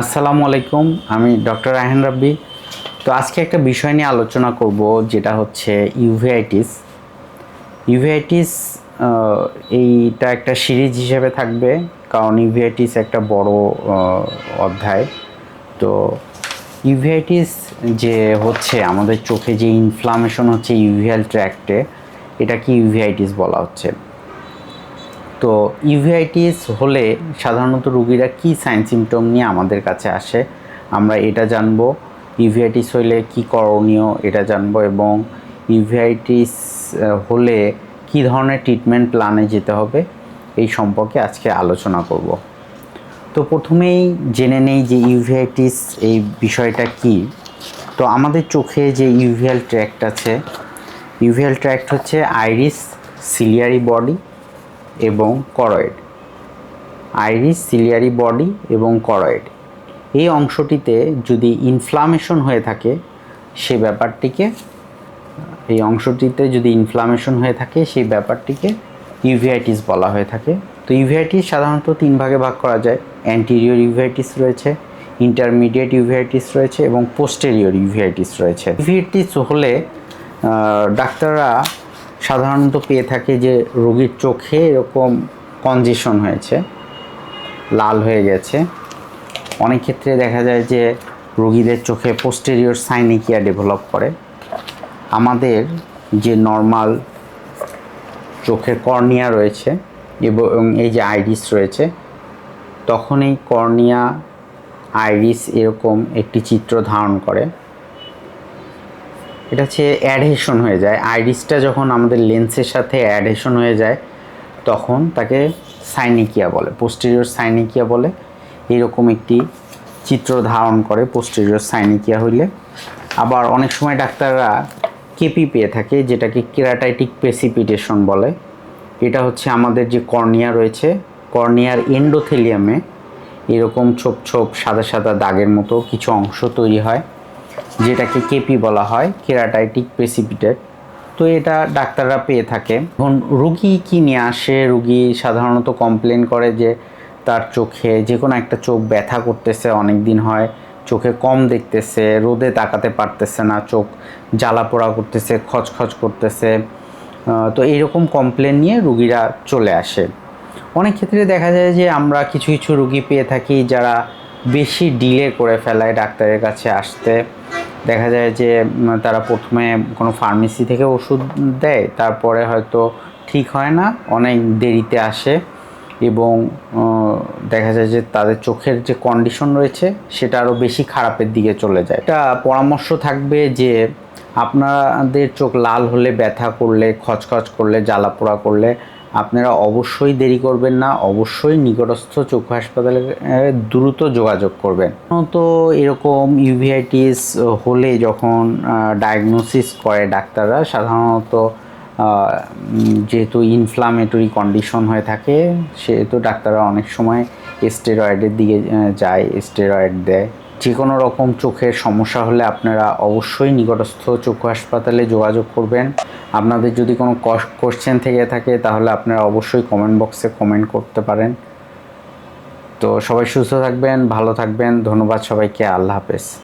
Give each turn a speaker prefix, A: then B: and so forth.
A: আসসালামু আলাইকুম, আমি ডক্টর রায়হান রাব্বি। তো আজকে একটা বিষয় নিয়ে আলোচনা করব, যেটা হচ্ছে ইউভিআইটিস। ইউভিআইটিস এইটা একটা সিরিজ হিসেবে থাকবে, কারণ ইউভিআইটিস একটা বড় অধ্যায়। তো ইউভিআইটিস যে হচ্ছে, আমাদের চোখে যে ইনফ্লামেশন হচ্ছে ইউভিয়াল ট্র্যাক্টে এটাকে ইউভিআইটিস বলা হচ্ছে? তো ইউভিআইটিস হলে সাধারণত রুগীরা কি সাইন সিমটম নিয়ে আমাদের কাছে আসে? আমরা এটা জানব। ইউভিআইটিস হলে কি করণীয় এটা জানব এবং ইউভিআইটিস হলে কি ধরনের ট্রিটমেন্ট প্ল্যানে যেতে হবে এই সম্পর্কে আজকে আলোচনা করব। তো প্রথমেই জেনে নেই যে ইউভিআইটিস এই বিষয়টা কি। তো আমাদের চোখে যে ইউভিয়াল ট্র্যাক্ট আছে, ইউভিয়াল ট্র্যাক্ট হচ্ছে আইরিস সিলিয়ারি বডি। এবং করয়েড আইরিস সিলিয়ারি বডি এবং করয়েড। এই অংশটিতে যদি ইনফ্লামেশন হয়ে থাকে, সে ব্যাপারটিকে, এই অংশটিতে যদি ইনফ্লামেশন হয়ে থাকে সেই ব্যাপারটিকে ইউভিআইটিস বলা হয়ে থাকে। তো ইউভিআইটিস সাধারণত তিন ভাগে ভাগ করা যায়। অ্যান্টিরিয়র ইউভিআইটিস রয়েছে ইন্টারমিডিয়েট ইউভিআইটিস রয়েছে এবং পোস্টেরিয়র ইউভিআইটিস রয়েছে। ইউভিআইটিস হলে ডাক্তাররা সাধারণত পেয়ে থাকে যে রোগীর চোখে এরকম কনজেশন হয়েছে, লাল হয়ে গেছে। অনেক ক্ষেত্রে দেখা যায় যে রোগীদের চোখে পোস্টেরিয়র সাইনিকিয়া ডেভেলপ করে। আমাদের যে নর্মাল চোখের কর্নিয়া রয়েছে এবং এই যে আইরিস রয়েছে, তখন এই কর্নিয়া আইরিস এরকম একটি চিত্র ধারণ করে। এটা হচ্ছে অ্যাডহেশন হয়ে যায়। আইরিসটা যখন আমাদের লেন্সের সাথে অ্যাডহেশন হয়ে যায়, তখন তাকে সাইনিকিয়া বলে পোস্টেরিয়র সাইনিকিয়া বলে। এরকম একটি চিত্র ধারণ করে পোস্টেরিয়র সাইনিকিয়া হইলে। আবার অনেক সময় ডাক্তাররা কেপি পেয়ে থাকে, যেটাকে কেরাটাইটিক প্রেসিপিটেশন বলে। এটা হচ্ছে আমাদের যে কর্নিয়া রয়েছে, কর্নিয়ার এন্ডোথেলিয়ামে এরকম ছোপ ছোপ, সাদা সাদা দাগের মতো কিছু অংশ তৈরি হয়। যেটাকে কেপি বলা হয়, কেরাটাইটিক প্রেসিপিটেট তো এটা ডাক্তাররা পেয়ে থাকে। এখন রুগী কি নিয়ে আসে? রুগী সাধারণত কমপ্লেন করে যে তার চোখে যে কোনো একটা চোখ ব্যথা করতেছে অনেক দিন হয়, চোখে কম দেখতেছে, রোদে তাকাতে পারতেছে না, চোখ জ্বালা পোড়া করতেছে, খচখচ করতেছে। তো এইরকম কমপ্লেন নিয়ে রুগীরা চলে আসে। অনেক ক্ষেত্রে দেখা যায় যে আমরা কিছু কিছু রুগী পেয়ে থাকি যারা বেশি ডিলে করে ফেলায় ডাক্তারের কাছে আসতে। দেখা যায় যে তারা প্রথমে কোনো ফার্মেসি থেকে ওষুধ দেয়, তারপরে হয়তো ঠিক হয় না, অনেক দেরিতে আসে এবং দেখা যায় যে তাদের চোখের যে কন্ডিশন রয়েছে, সেটা আরও বেশি খারাপের দিকে চলে যায়। এটা পরামর্শ থাকবে যে, আপনাদের চোখ লাল হলে ব্যথা করলে, খচখচ করলে জ্বালা পোড়া করলে আপনারা অবশ্যই দেরি করবেন না, অবশ্যই নিকটস্থ চক্ষু হাসপাতালে দ্রুত যোগাযোগ করবেন। তো এরকম ইউভিআইটিস হলে যখন ডায়াগনোসিস করে ডাক্তাররা, সাধারণত যেহেতু ইনফ্লামেটরি কন্ডিশন হয়ে থাকে, সেহেতু ডাক্তাররা অনেক সময় স্টেরয়েডের দিকে যায় স্টেরয়েড দেয়। যে কোনো রকম চোখের সমস্যা হলে আপনারা অবশ্যই নিকটস্থ চক্ষু হাসপাতালে যোগাযোগ করবেন। আপনাদের যদি কোনো কোশ্চেন থেকে থাকে, তাহলে আপনারা অবশ্যই কমেন্ট বক্সে কমেন্ট করতে পারেন। তো সবাই সুস্থ থাকবেন, ভালো থাকবেন। ধন্যবাদ সবাইকে। আল্লাহ হাফেজ।